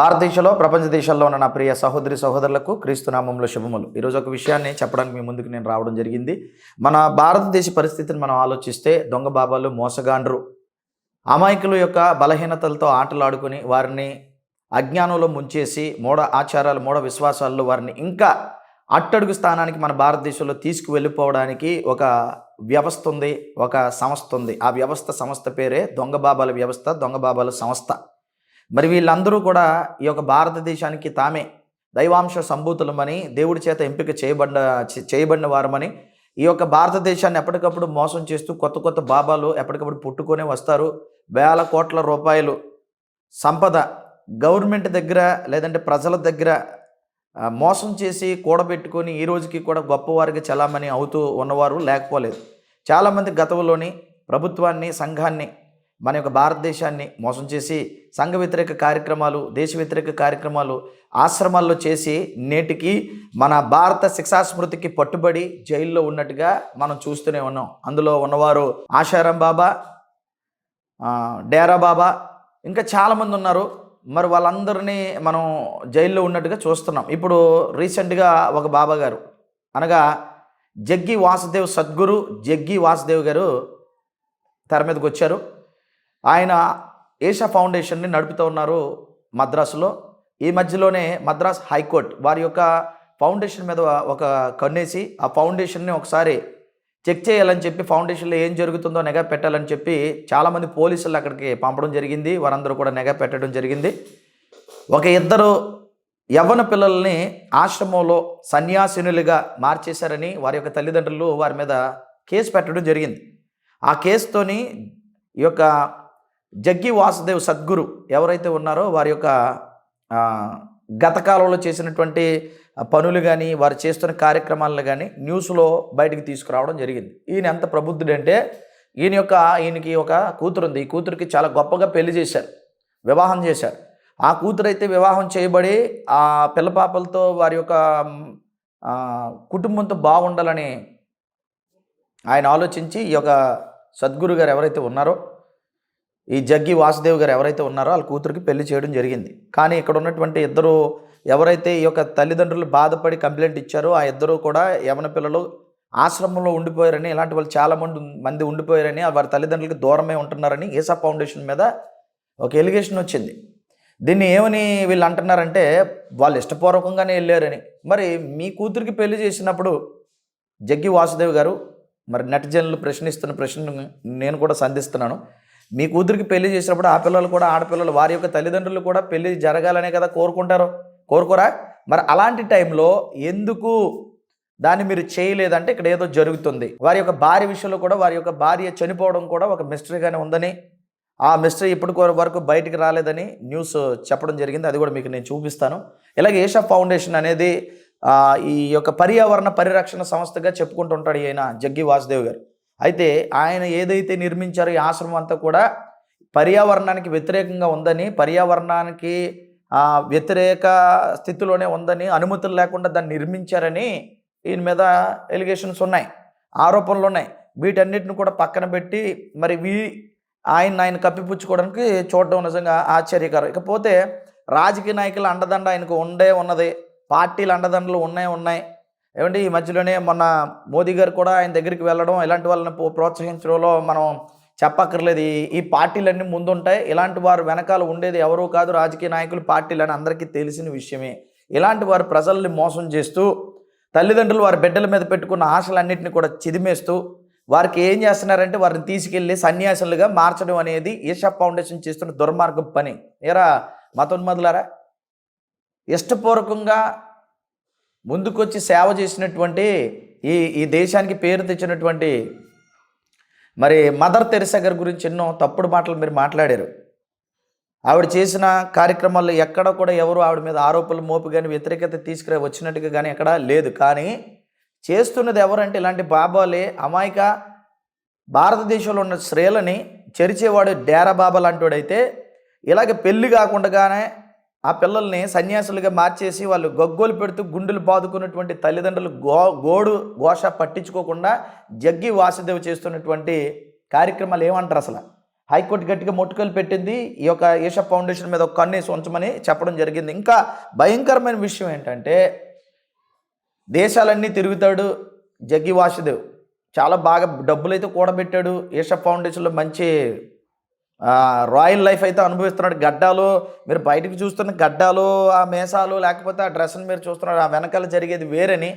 భారతదేశంలో ప్రపంచ దేశాల్లో ఉన్న నా ప్రియ సహోదరి సహోదరులకు క్రీస్తునామంలో శుభములు. ఈరోజు ఒక విషయాన్ని చెప్పడానికి మీ ముందుకు నేను రావడం జరిగింది. మన భారతదేశ పరిస్థితిని మనం ఆలోచిస్తే దొంగ బాబాలు మోసగాండ్రు. అమాయకుల యొక్క బలహీనతలతో ఆటలాడుకుని వారిని అజ్ఞానంలో ముంచేసి మూఢ ఆచారాలు మూఢ విశ్వాసాల్లో వారిని ఇంకా అట్టడుగు స్థానానికి మన భారతదేశంలో తీసుకువెళ్ళిపోవడానికి ఒక వ్యవస్థ ఉంది ఒక సంస్థ ఉంది. ఆ వ్యవస్థ సంస్థ పేరే దొంగ బాబాల వ్యవస్థ దొంగ బాబాల సంస్థ. మరి వీళ్ళందరూ కూడా ఈ యొక్క భారతదేశానికి తామే దైవాంశ సంభూతులమని దేవుడి చేత ఎంపిక చేయబడిన చేయబడిన వారమని ఈ యొక్క భారతదేశాన్ని ఎప్పటికప్పుడు మోసం చేస్తూ కొత్త కొత్త బాబాలు ఎప్పటికప్పుడు పుట్టుకొనే వస్తారు. వేల కోట్ల రూపాయలు సంపద గవర్నమెంట్ దగ్గర లేదంటే ప్రజల దగ్గర మోసం చేసి కూడబెట్టుకొని ఈ రోజుకి కూడా గొప్పవారికి చలామణి అవుతూ ఉన్నవారు లేకపోలేదు. చాలామంది గతంలోని ప్రభుత్వాన్ని సంఘాన్ని మన యొక్క భారతదేశాన్ని మోసం చేసి సంఘ వ్యతిరేక కార్యక్రమాలు దేశ వ్యతిరేక కార్యక్రమాలు ఆశ్రమాల్లో చేసి నేటికి మన భారత శిక్షా స్మృతికి పట్టుబడి జైల్లో ఉన్నట్టుగా మనం చూస్తూనే ఉన్నాం. అందులో ఉన్నవారు ఆశారాం బాబా డేరా బాబా ఇంకా చాలామంది ఉన్నారు. మరి వాళ్ళందరినీ మనం జైల్లో ఉన్నట్టుగా చూస్తున్నాం. ఇప్పుడు రీసెంట్గా ఒక బాబా గారు అనగా జగ్గి వాసుదేవ్ సద్గురు జగ్గి వాసుదేవ్ గారు తెర మీదకి వచ్చారు. ఆయన ఏషా ఫౌండేషన్ని నడుపుతూ ఉన్నారు మద్రాసులో. ఈ మధ్యలోనే మద్రాస్ హైకోర్టు వారి యొక్క ఫౌండేషన్ మీద ఒక కన్నేసి ఆ ఫౌండేషన్ని ఒకసారి చెక్ చేయాలని చెప్పి ఫౌండేషన్లో ఏం జరుగుతుందో నిఘా పెట్టాలని చెప్పి చాలామంది పోలీసులు అక్కడికి పంపడం జరిగింది. వారందరూ కూడా నిఘా పెట్టడం జరిగింది. ఒక ఇద్దరు యవ్వన పిల్లల్ని ఆశ్రమంలో సన్యాసినులుగా మార్చేశారని వారి యొక్క తల్లిదండ్రులు వారి మీద కేసు పెట్టడం జరిగింది. ఆ కేసుతోని ఈ యొక్క జగ్గి వాసుదేవ్ సద్గురు ఎవరైతే ఉన్నారో వారి యొక్క గతకాలంలో గత కాలంలో చేసినటువంటి పనులు కానీ వారు చేస్తున్న కార్యక్రమాలను కానీ న్యూస్లో బయటికి తీసుకురావడం జరిగింది. ఈయన ఎంత ప్రబుద్ధుడంటే ఈయన యొక్క ఈయనకి ఒక కూతురు ఉంది ఈ కూతురికి చాలా గొప్పగా పెళ్ళి చేశారు. వివాహం చేశారు. ఆ కూతురు అయితే వివాహం చేయబడి ఆ పిల్లపాపలతో వారి యొక్క కుటుంబంతో బాగుండాలని ఆయన ఆలోచించి ఈ యొక్క సద్గురు గారు ఎవరైతే ఉన్నారో ఈ జగ్గి వాసుదేవ్ గారు ఎవరైతే ఉన్నారో వాళ్ళ కూతురికి పెళ్ళి చేయడం జరిగింది. కానీ ఇక్కడ ఉన్నటువంటి ఇద్దరు ఎవరైతే ఈ యొక్క తల్లిదండ్రులు బాధపడి కంప్లైంట్ ఇచ్చారో ఆ ఇద్దరు కూడా యవన పిల్లలు ఆశ్రమంలో ఉండిపోయారని ఇలాంటి వాళ్ళు చాలా మంది మంది ఉండిపోయారని వారి తల్లిదండ్రులకి దూరమే ఉంటున్నారని ఏసా ఫౌండేషన్ మీద ఒక ఎలిగేషన్ వచ్చింది. దీన్ని ఏమని వీళ్ళు అంటున్నారంటే వాళ్ళు ఇష్టపూర్వకంగానే వెళ్ళారని. మరి మీ కూతురికి పెళ్ళి చేసినప్పుడు జగ్గి వాసుదేవ్ గారు మరి నెటిజన్లు ప్రశ్నిస్తున్న ప్రశ్న నేను కూడా సంధిస్తున్నాను. మీ కూతురికి పెళ్ళి చేసినప్పుడు ఆ పిల్లలు కూడా ఆడపిల్లలు వారి యొక్క తల్లిదండ్రులు కూడా పెళ్ళి జరగాలనే కదా కోరుకుంటారు? కోరుకోరా? మరి అలాంటి టైంలో ఎందుకు దాన్ని మీరు చేయలేదంటే ఇక్కడ ఏదో జరుగుతుంది. వారి యొక్క భార్య విషయంలో కూడా వారి యొక్క భార్య చనిపోవడం కూడా ఒక మిస్టరీగానే ఉందని ఆ మిస్టరీ ఇప్పటి వరకు బయటికి రాలేదని న్యూస్ చెప్పడం జరిగింది. అది కూడా మీకు నేను చూపిస్తాను. ఇలాగే ఏషా ఫౌండేషన్ అనేది ఈ యొక్క పర్యావరణ పరిరక్షణ సంస్థగా చెప్పుకుంటుంటాడు ఈయన జగ్గి వాసుదేవ్ గారు. అయితే ఆయన ఏదైతే నిర్మించారో ఈ ఆశ్రమం అంతా కూడా పర్యావరణానికి వ్యతిరేకంగా ఉందని పర్యావరణానికి వ్యతిరేక స్థితిలోనే ఉందని అనుమతులు లేకుండా దాన్ని నిర్మించారని ఈయన మీద ఎలిగేషన్స్ ఉన్నాయి ఆరోపణలు ఉన్నాయి. వీటన్నిటిని కూడా పక్కన పెట్టి మరి వీ ఆయన ఆయన కప్పిపుచ్చుకోవడానికి చూడడం నిజంగా ఆశ్చర్యకరం. ఇకపోతే రాజకీయ నాయకుల అండదండ ఆయనకు ఉండే ఉన్నది పార్టీల అండదండలు ఉన్నాయి ఉన్నాయి. ఏమంటే ఈ మధ్యలోనే మొన్న మోదీ గారు కూడా ఆయన దగ్గరికి వెళ్ళడం ఇలాంటి వాళ్ళని ప్రోత్సహించడంలో ప్రోత్సహించడంలో మనం చెప్పక్కర్లేదు. ఈ పార్టీలన్నీ ముందుంటాయి. ఇలాంటి వారు వెనకాల ఉండేది ఎవరూ కాదు రాజకీయ నాయకులు పార్టీలు అని అందరికీ తెలిసిన విషయమే. ఇలాంటి వారు ప్రజల్ని మోసం చేస్తూ తల్లిదండ్రులు వారి బిడ్డల మీద పెట్టుకున్న ఆశలన్నింటినీ కూడా చిదిమేస్తూ వారికి ఏం చేస్తున్నారంటే వారిని తీసుకెళ్ళి సన్యాసులుగా మార్చడం అనేది ఈషా ఫౌండేషన్ చేస్తున్న దుర్మార్గం పని. ఏరా మతోన్మదులారా ఇష్టపూర్వకంగా ముందుకొచ్చి సేవ చేసినటువంటి ఈ ఈ దేశానికి పేరు తెచ్చినటువంటి మరి మదర్ తెరిసా గారి గురించి ఎన్నో తప్పుడు మాటలు మీరు మాట్లాడారు. ఆవిడ చేసిన కార్యక్రమాల్లో ఎక్కడ కూడా ఎవరు ఆవిడ మీద ఆరోపణలు మోపి కానీ వ్యతిరేకత తీసుకురా వచ్చినట్టుగా కానీ ఎక్కడా లేదు. కానీ చేస్తున్నది ఎవరంటే ఇలాంటి బాబాలే అమాయక భారతదేశంలో ఉన్న స్త్రీలని చెరిచేవాడు డేరా బాబా లాంటివాడైతే ఇలాగ పెళ్ళి కాకుండానే ఆ పిల్లల్ని సన్యాసులుగా మార్చేసి వాళ్ళు గగ్గోలు పెడుతూ గుండెలు బాదుకున్నటువంటి తల్లిదండ్రులు గో గోడు ఘోష పట్టించుకోకుండా జగ్గి వాసుదేవ్ చేస్తున్నటువంటి కార్యక్రమాలు ఏమంటారు అసలు? హైకోర్టు గట్టిగా మొట్టుకలు పెట్టింది ఈ యొక్క ఈషా ఫౌండేషన్ మీద ఒక కన్నేసి ఉంచమని చెప్పడం జరిగింది. ఇంకా భయంకరమైన విషయం ఏంటంటే దేశాలన్నీ తిరుగుతాడు జగ్గి వాసుదేవ్. చాలా బాగా డబ్బులైతే కూడబెట్టాడు. ఈషా ఫౌండేషన్లో మంచి రాయల్ లైఫ్ అయితే అనుభవిస్తున్నాడు. గడ్డాలు మీరు బయటకు చూస్తున్న గడ్డాలు ఆ మేసాలు లేకపోతే ఆ డ్రెస్ని మీరు చూస్తున్నారు ఆ వెనకాల జరిగేది వేరని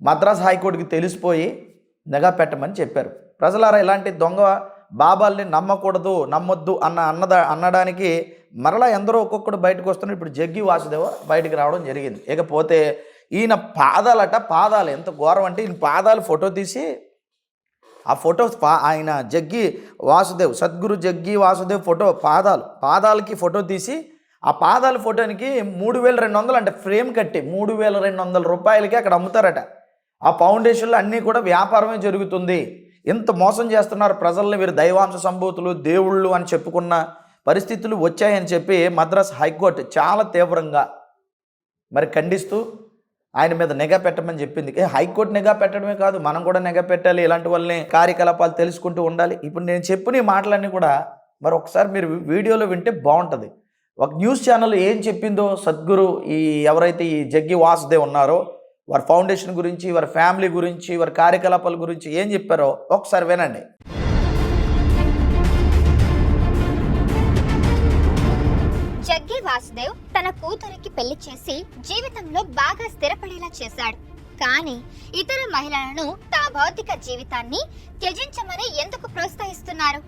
మద్రాస్ హైకోర్టుకి తెలిసిపోయి నిఘా పెట్టమని చెప్పారు. ప్రజలారా ఇలాంటి దొంగ బాబాల్ని నమ్మకూడదు నమ్మొద్దు అన్న అన్నద అనడానికి మరలా ఎందరో ఒక్కొక్కడు బయటకు వస్తున్నారు. ఇప్పుడు జగ్గి వాసుదేవ బయటకు రావడం జరిగింది. ఇకపోతే ఈయన పాదాలట పాదాలు ఎంత ఘోరం అంటే ఈయన పాదాలు ఫోటో తీసి ఆ ఫోటో ఆయన జగ్గి వాసుదేవ్ సద్గురు జగ్గి వాసుదేవ్ ఫోటో పాదాలు పాదాలకి ఫోటో తీసి ఆ పాదాల ఫోటోనికి మూడు వేల రెండు వందలు అంటే ఫ్రేమ్ కట్టి మూడు వేల రెండు వందల రూపాయలకి అక్కడ అమ్ముతారట. ఆ ఫౌండేషన్లో అన్నీ కూడా వ్యాపారమే జరుగుతుంది. ఇంత మోసం చేస్తున్నారు ప్రజల్ని వీరు దైవాంశ సంభూతులు దేవుళ్ళు అని చెప్పుకున్న పరిస్థితులు వచ్చాయని చెప్పి మద్రాస్ హైకోర్టు చాలా తీవ్రంగా మరి ఖండిస్తూ ఆయన మీద నిఘా పెట్టమని చెప్పింది. హైకోర్టు నిఘా పెట్టడమే కాదు మనం కూడా నిఘా పెట్టాలి ఇలాంటి వాళ్ళని కార్యకలాపాలు తెలుసుకుంటూ ఉండాలి. ఇప్పుడు నేను చెప్పిన మాటలన్నీ కూడా మరి ఒకసారి మీరు వీడియోలో వింటే బాగుంటుంది. ఒక న్యూస్ ఛానల్ ఏం చెప్పిందో సద్గురు ఈ ఎవరైతే ఈ జగ్గి వాసుదేవ్ ఉన్నారో వారి ఫౌండేషన్ గురించి వారి ఫ్యామిలీ గురించి వారి కార్యకలాపాల గురించి ఏం చెప్పారో ఒకసారి వినండి. జగ్గి వాసుదేవ్ తన కూతురికి పెళ్ళి చేసి జీవితంలో బాగా స్థిరపడేలా చేశాడు. కానీ ఇతర మహిళలను తమ భౌతిక జీవితాన్ని త్యజించమని ఎందుకు ప్రోత్సహిస్తున్నారు?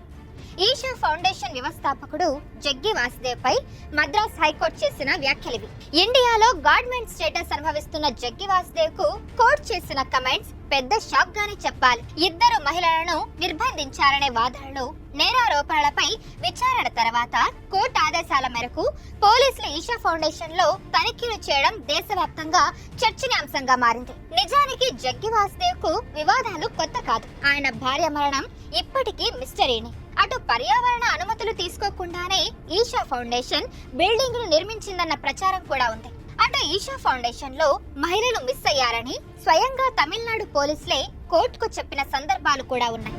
ఈషా ఫౌండేషన్ వ్యవస్థాపకుడు జగ్గి వాసుదేవ్ పై మద్రాస్ హైకోర్టు చేసిన వ్యాఖ్యలివి. ఇండియాలో గవర్నమెంట్ స్టేటస్ అనుభవిస్తున్న జగ్గి వాసుదేవ్కు కోర్టు చేసిన కమెంట్స్ పెద్ద షాక్ గానే చెప్పాలి. ఇద్దరు మహిళలను నిర్బంధించారనే వాదనలు నేరారోపణలపై విచారణ తర్వాత కోర్టు ఆదేశాల మేరకు పోలీసులు ఈషా ఫౌండేషన్లో తనిఖీలు చేయడం దేశవ్యాప్తంగా చర్చనీయాంశంగా మారింది. నిజానికి జగ్గి వాసుదేవ్కు వివాదాలు కొత్త కాదు. ఆయన భార్య మరణం ఇప్పటికీ మిస్టరీని. అటు పర్యావరణ అనుమతులు తీసుకోకుండానే ఈషా ఫౌండేషన్ బిల్డింగ్ను నిర్మించిందన్న ప్రచారం కూడా ఉంది. అటు ఈషా ఫౌండేషన్లో మహిళలు మిస్ అయ్యారని స్వయంగా తమిళనాడు పోలీసులే కోర్టుకు చెప్పిన సందర్భాలు కూడా ఉన్నాయి.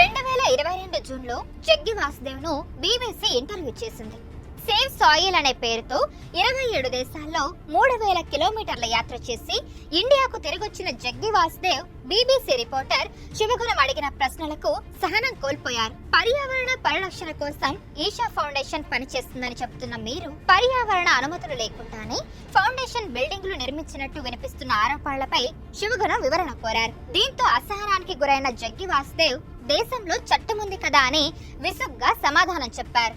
రెండు వేల ఇరవై రెండు జూన్లో జగ్గి వాసుదేవ్ను బీబీసీ ఇంటర్వ్యూ చేసింది. సేవ్ సాయిల్ అనే పేరుతో ఇరవై ఏడు దేశాల్లో మూడు వేల కిలోమీటర్ల యాత్ర చేసి ఇండియాకు తిరిగొచ్చిన జగ్గి వాసుదేవ్ బీబీసీ రిపోర్టర్ శుభగుణం అడిగిన ప్రశ్నలకు సహనం కోల్పోయారు. పర్యావరణ పరిరక్షణ కోసం ఈషా ఫౌండేషన్ పనిచేస్తుందని చెబుతున్న మీరు పర్యావరణ అనుమతులు లేకుండానే ఫౌండేషన్ బిల్డింగ్లు నిర్మించినట్టు వినిపిస్తున్న ఆరోపణలపై శివగుణం వివరణ కోరారు. దీంతో అసహనానికి గురైన జగ్గి వాసుదేవ్ దేశంలో చట్టముంది కదా అని విసుగ్గా సమాధానం చెప్పారు.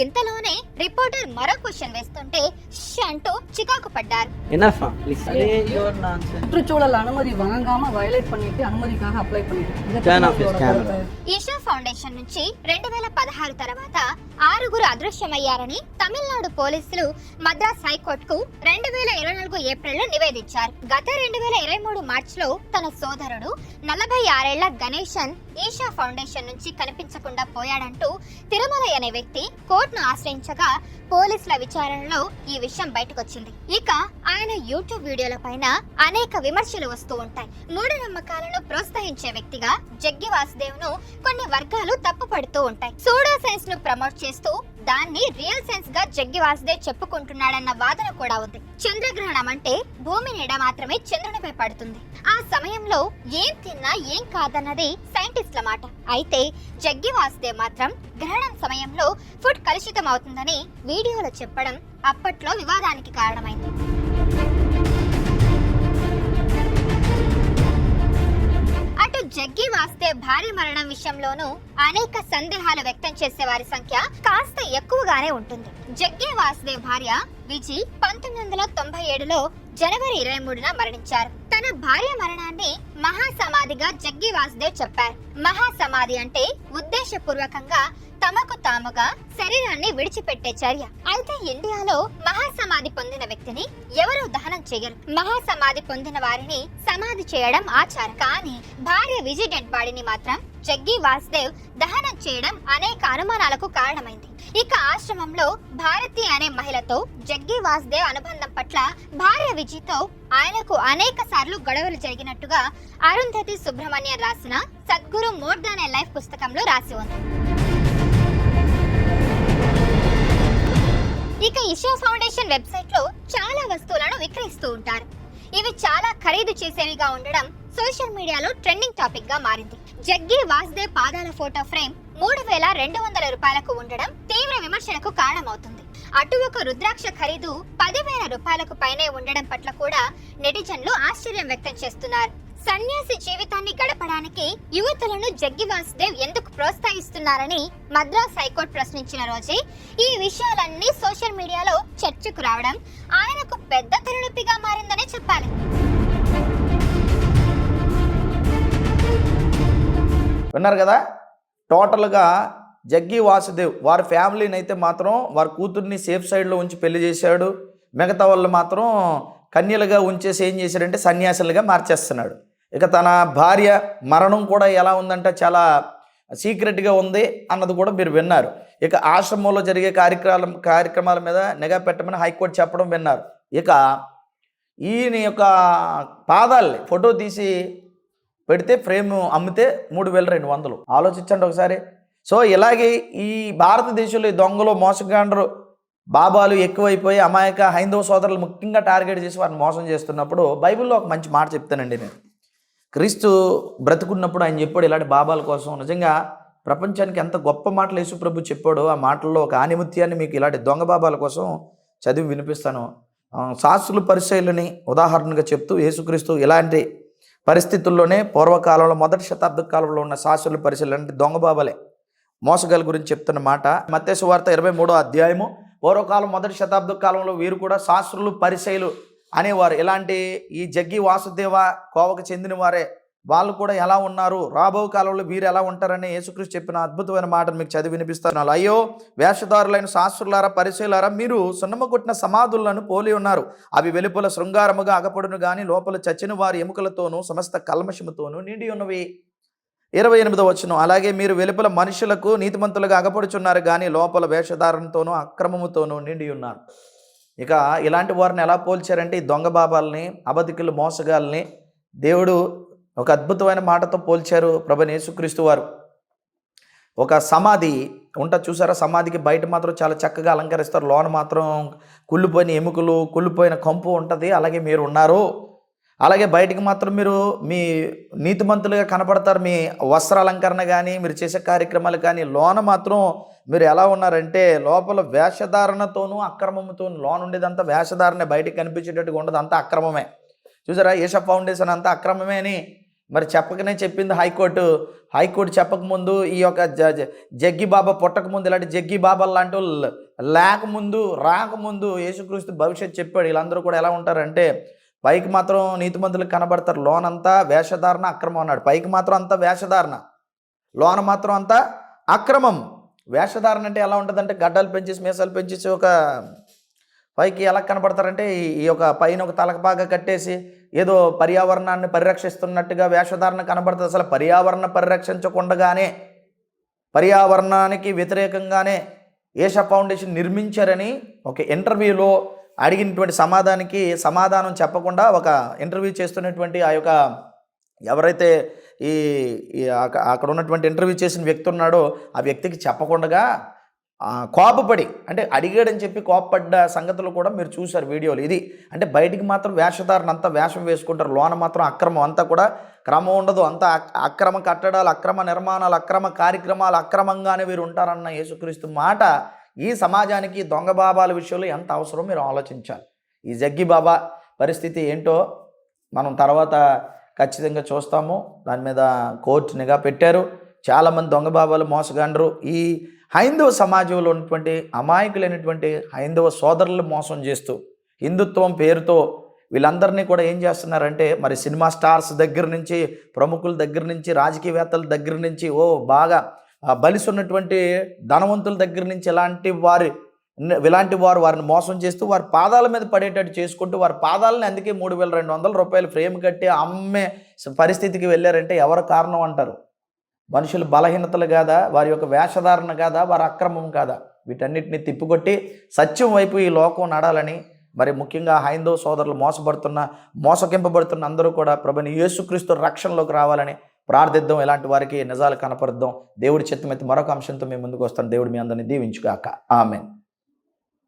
ఇంతలోనే రిపోర్టర్ మరో క్వశ్చన్ వేస్తుంటే ష్ అంటూ చికాకు పడ్డారు Enough, ah, please. your nonsense. சுற்றுச்சூழல் அனுமதி வாங்காம வயலேட் பண்ணிட்டு அனுமதிக்காக அப்ளை பண்ணிட்டு இதை Turn off his உங்களோட camera. கருத்து. ఈషా ఫౌండేషన్ నుంచి రెండు వేల పదహారు తర్వాత ఆరుగురు అదృశ్యమయ్యారని తమిళనాడు పోలీసులు మద్రాస్ హైకోర్టుకు రెండు వేల ఇరవై నాలుగు ఏప్రిల్లో నివేదించారు గత రెండు వేల ఇరవై మూడు మార్చిలో తన సోదరుడు నలభై ఆరేళ్ల గణేశన్ ఈషా ఫౌండేషన్ నుంచి కనిపించకుండా పోయాడంటూ తిరుమల అనే వ్యక్తి కోర్టును ఆశ్రయించగా పోలీసుల విచారణలో ఈ విషయం బయటకొచ్చింది. ఇక ఆయన యూట్యూబ్ వీడియోల పైన అనేక విమర్శలు వస్తూ ఉంటాయి. మూఢనమ్మకాలను ప్రోత్సహించే వ్యక్తిగా జగ్గి వాసుదేవ్ను కొన్ని వర్గాలు తప్పుపడుతూ ఉంటాయి. సూడో సైన్స్ను ప్రమోట్ చేస్తూ దాన్ని రియల్ సెన్స్గా జగ్గి వాసుదేవ్ చెప్పుకుంటున్నాడన్న వాదన కూడా ఉంది. చంద్రగ్రహణం అంటే భూమి నీడ మాత్రమే చంద్రునిపై పడుతుంది. ఆ సమయంలో ఏం తిన్నా ఏం కాదన్నది సైంటిస్ట్ల మాట. అయితే జగ్గి వాసుదేవ్ మాత్రం గ్రహణం సమయంలో ఫుడ్ కలుషితం అవుతుందని వీడియోలో చెప్పడం అప్పట్లో వివాదానికి కారణమైంది. జగ్గి వాస్తే భార్య మరణం విషయంలోనూ అనేక సందేహాలు వ్యక్తం చేసే వారి సంఖ్య కాస్త ఎక్కువగానే ఉంటుంది. జగ్గి వాస్తే భార్య విజి పంతొమ్మిది వందల తొంభై ఏడులో జనవరి ఇరవై మూడున మరణించారు. తన భార్య మరణాన్ని మహాసమాధిగా జగ్గి వాసుదేవ్ చెప్పారు. మహాసమాధి అంటే ఉద్దేశపూర్వకంగా తమకు తాముగా శరీరాన్ని విడిచిపెట్టే చర్య. అయితే ఇండియాలో మహాసమాధి పొందిన వ్యక్తిని ఎవరూ దహనం చేయరు. మహాసమాధి పొందిన వారిని సమాధి చేయడం ఆచారం. కానీ భార్య విజయ్ డెడ్ బాడీని మాత్రం జగ్గి వాసుదేవ్ దహనం చేయడం అనేక అనుమానాలకు కారణమైంది. ఇక ఆశ్రమంలో భారతి అనే మహిళతో జగ్గి వాసుదేవ్ అనుబంధం పట్ల భార్య విజయ్తో ఆయనకు అనేక సార్లు గొడవలు జరిగినట్టుగా అరుంధతి సుబ్రహ్మణ్యం రాసిన సద్గురు మోర్ దాన్ లైఫ్ పుస్తకంలో రాసి ఉంది. ఇక ఇషా ఫౌండేషన్ వెబ్సైట్లో చాలా వస్తువులను విక్రయిస్తూ ఉంటారు. ఇవి చాలా ఖరీదు చేసేవిగా ఉండడం సోషల్ మీడియాలో ట్రెండింగ్ టాపిక్గా మారింది. జగ్గి వాసుదేవ్ పాదాల ఫోటో ఫ్రేమ్ మూడు వేల రెండు వందల రూపాయలకు ఉండడం తీవ్ర విమర్శలకు కారణమవుతుంది. అటు ఒక రుద్రాక్ష ఖరీదు పదివేల రూపాయలకు పైనే ఉండడం పట్ల కూడా నెటిజన్లు ఆశ్చర్యం వ్యక్తం చేస్తున్నారు. సన్యాసి జీవితాన్ని గడపడానికి యువతులను జగ్గి వాసుదేవ్ ఎందుకు ప్రోత్సహిస్తున్నారని మద్రాస్ హైకోర్టు ప్రశ్నించిన రోజే ఈ విషయాలన్నీ సోషల్ మీడియాలో చర్చకు రావడం ఆయనకు పెద్ద తలనొప్పిగా మారిందనే చెప్పాలి. విన్నారు కదా? టోటల్గా జగ్గి వాసుదేవ్ వారి ఫ్యామిలీని అయితే మాత్రం వారి కూతుర్ని సేఫ్ సైడ్లో ఉంచి పెళ్ళి చేశాడు. మిగతా వాళ్ళు మాత్రం కన్యలుగా ఉంచేసి ఏం చేశాడంటే సన్యాసులుగా మార్చేస్తున్నాడు. ఇక తన భార్య మరణం కూడా ఎలా ఉందంటే చాలా సీక్రెట్గా ఉంది అన్నది కూడా మీరు విన్నారు. ఇక ఆశ్రమంలో జరిగే కార్యక్రమాల కార్యక్రమాల మీద నిఘా పెట్టమని హైకోర్టు చెప్పడం విన్నారు. ఇక ఈయన యొక్క పాదాల్ని ఫోటో తీసి పెడితే ఫ్రేమ్ అమ్మితే మూడు వేల రెండు వందలు. ఆలోచించండి ఒకసారి. సో ఇలాగే ఈ భారతదేశంలో ఈ దొంగలు మోసగాండ్రు బాబాలు ఎక్కువైపోయి అమాయక హైందవ సోదరులు ముఖ్యంగా టార్గెట్ చేసి వారిని మోసం చేస్తున్నప్పుడు బైబిల్లో ఒక మంచి మాట చెప్తానండి నేను. క్రీస్తు బ్రతుకున్నప్పుడు ఆయన చెప్పాడు ఇలాంటి బాబాల కోసం. నిజంగా ప్రపంచానికి ఎంత గొప్ప మాటలు యేసు ప్రభు చెప్పాడో ఆ మాటల్లో ఒక ఆనిముత్యాన్ని మీకు ఇలాంటి దొంగ బాబాల కోసం చదివి వినిపిస్తాను. శాస్త్రులు శాస్త్రుల పరిశైలిని ఉదాహరణగా చెప్తూ యేసుక్రీస్తు ఇలాంటి పరిస్థితుల్లోనే పూర్వకాలంలో మొదటి శతాబ్ద కాలంలో ఉన్న శాస్త్రుల పరిశీలన అంటే దొంగ బాబాలే. మోసగాల గురించి చెప్తున్న మాట. మత్స్య వార్త ఇరవై మూడో అధ్యాయము. పూర్వకాలం మొదటి శతాబ్ద కాలంలో వీరు కూడా శాస్త్రులు పరిశైలు అనేవారు. ఇలాంటి ఈ జగ్గి వాసుదేవ కోవకు చెందిన వారే వాళ్ళు కూడా ఎలా ఉన్నారు? రాబో కాలంలో వీరు ఎలా ఉంటారని యేసుక్రీస్తు చెప్పిన అద్భుతమైన మాటను మీకు చదివి వినిపిస్తున్నారు అయ్యో వేషధారులైన శాస్త్రులారా పరిశీలారా మీరు సున్నమ కొట్టిన సమాధులను పోలి ఉన్నారు. అవి వెలుపల శృంగారముగా అగపడును కానీ లోపల చచ్చిన వారి ఎముకలతోనూ సమస్త కల్మషముతోనూ నిండి ఉన్నవి. ఇరవై ఎనిమిదో వచ్చును అలాగే మీరు వెలుపల మనుషులకు నీతిమంతులుగా అగపడుచున్నారు కానీ లోపల వేషధారణతోనూ అక్రమముతోనూ నిండి ఉన్నారు. ఇక ఇలాంటి వారిని ఎలా పోల్చారంటే ఈ దొంగ బాబాల్ని అబద్ధికులు మోసగాల్ని దేవుడు ఒక అద్భుతమైన మాటతో పోల్చారు ప్రభు యేసుక్రీస్తు వారు. ఒక సమాధి ఉంట చూసారా? సమాధికి బయట మాత్రం చాలా చక్కగా అలంకరిస్తారు. లోన మాత్రం కుళ్ళిపోయిన ఎముకలు కుళ్ళిపోయిన కంపు ఉంటుంది. అలాగే మీరు ఉన్నారు. అలాగే బయటికి మాత్రం మీరు మీ నీతిమంతులుగా కనపడతారు. మీ వస్త్ర అలంకరణ కానీ మీరు చేసే కార్యక్రమాలు కానీ లోన మాత్రం మీరు ఎలా ఉన్నారంటే లోపల వేషధారణతోనూ అక్రమంతోనూ లోన్ ఉండేదంతా వేషధారణ. బయటికి కనిపించేటట్టుగా ఉండదు. అంతా అక్రమమే. చూసారా? ఏషా ఫౌండేషన్ అంతా అక్రమమే అని మరి చెప్పకనే చెప్పింది హైకోర్టు. హైకోర్టు చెప్పకముందు ఈ యొక్క జ జగ్గి బాబా పుట్టకముందు ఇలాంటి జగ్గి బాబా లాంటి లేకముందు రాకముందు యేసుక్రీస్తు భవిష్యత్తు చెప్పాడు. వీళ్ళందరూ కూడా ఎలా ఉంటారంటే పైకి మాత్రం నీతిమంతులకు కనబడతారు. లోనంతా వేషధారణ అక్రమం అన్నాడు. పైకి మాత్రం అంతా వేషధారణ. లోన మాత్రం అంతా అక్రమం. వేషధారణ అంటే ఎలా ఉంటుందంటే గడ్డలు పెంచేసి మీసాలు పెంచేసి ఒక పైకి ఎలా కనపడతారంటే ఈ- యొక్క పైన ఒక తలకపాగా కట్టేసి ఏదో పర్యావరణాన్ని పరిరక్షిస్తున్నట్టుగా వేషధారణ కనబడుతుంది. అసలు పర్యావరణ పరిరక్షించకుండగానే పర్యావరణానికి వ్యతిరేకంగానే ఏషా ఫౌండేషన్ నిర్మించారని ఒక ఇంటర్వ్యూలో అడిగినటువంటి సమాధానానికి సమాధానం చెప్పకుండా ఒక ఇంటర్వ్యూ చేస్తున్నటువంటి ఆ యొక్క ఎవరైతే ఈ అక్కడ ఉన్నటువంటి ఇంటర్వ్యూ చేసిన వ్యక్తి ఉన్నాడో ఆ వ్యక్తికి చెప్పకుండా కోపపడి అంటే అడిగాడని చెప్పి కోపపడ్డ సంగతులు కూడా మీరు చూశారు వీడియోలు. ఇది అంటే బయటికి మాత్రం వేషధారణ అంతా వేషం వేసుకుంటారు. లోన మాత్రం అక్రమం అంతా కూడా క్రమం ఉండదు. అంతా అక్రమ కట్టడాలు అక్రమ నిర్మాణాలు అక్రమ కార్యక్రమాలు అక్రమంగానే వీరు ఉంటారన్న యేసుక్రీస్తు మాట ఈ సమాజానికి దొంగ బాబాల విషయంలో ఎంత అవసరం మీరు ఆలోచించాలి. ఈ జగ్గి బాబా పరిస్థితి ఏంటో మనం తర్వాత ఖచ్చితంగా చూస్తాము. దాని మీద కోర్టు నిఘా పెట్టారు. చాలామంది దొంగ బాబాలు మోసగాండ్రు. ఈ హైందవ సమాజంలో ఉన్నటువంటి అమాయకులైనటువంటి హైందవ సోదరులు మోసం చేస్తూ హిందుత్వం పేరుతో వీళ్ళందరినీ కూడా ఏం చేస్తున్నారంటే మరి సినిమా స్టార్స్ దగ్గర నుంచి ప్రముఖుల దగ్గర నుంచి రాజకీయవేత్తల దగ్గర నుంచి ఓ బాగా బలిసి ఉన్నటువంటి ధనవంతుల దగ్గర నుంచి ఇలాంటి వారి ఇలాంటి వారు వారిని మోసం చేస్తూ వారి పాదాల మీద పడేటట్టు చేసుకుంటూ వారి పాదాలని అందుకే మూడు వేల రెండు వందల రూపాయలు ఫ్రేమ్ కట్టి అమ్మే పరిస్థితికి వెళ్ళారంటే ఎవరు కారణం అంటారు? మనుషులు బలహీనతలు కాదా? వారి యొక్క వేషధారణ కాదా? వారి అక్రమం కాదా? వీటన్నిటిని తిప్పికొట్టి సత్యం వైపు ఈ లోకం నడాలని మరి ముఖ్యంగా హైందవ సోదరులు మోసపడుతున్న మోసగింపబడుతున్న అందరూ కూడా ప్రభుని యేసుక్రీస్తు రక్షణలోకి రావాలని ప్రార్థిద్దాం ఇలాంటి వారికి నిజాలు కనపరుద్దాం. దేవుడి చిత్తమైతే మరొక అంశంతో మేము ముందుకు వస్తాను దేవుడు మీ అందరినీ దీవించుగాక. ఆమెన్.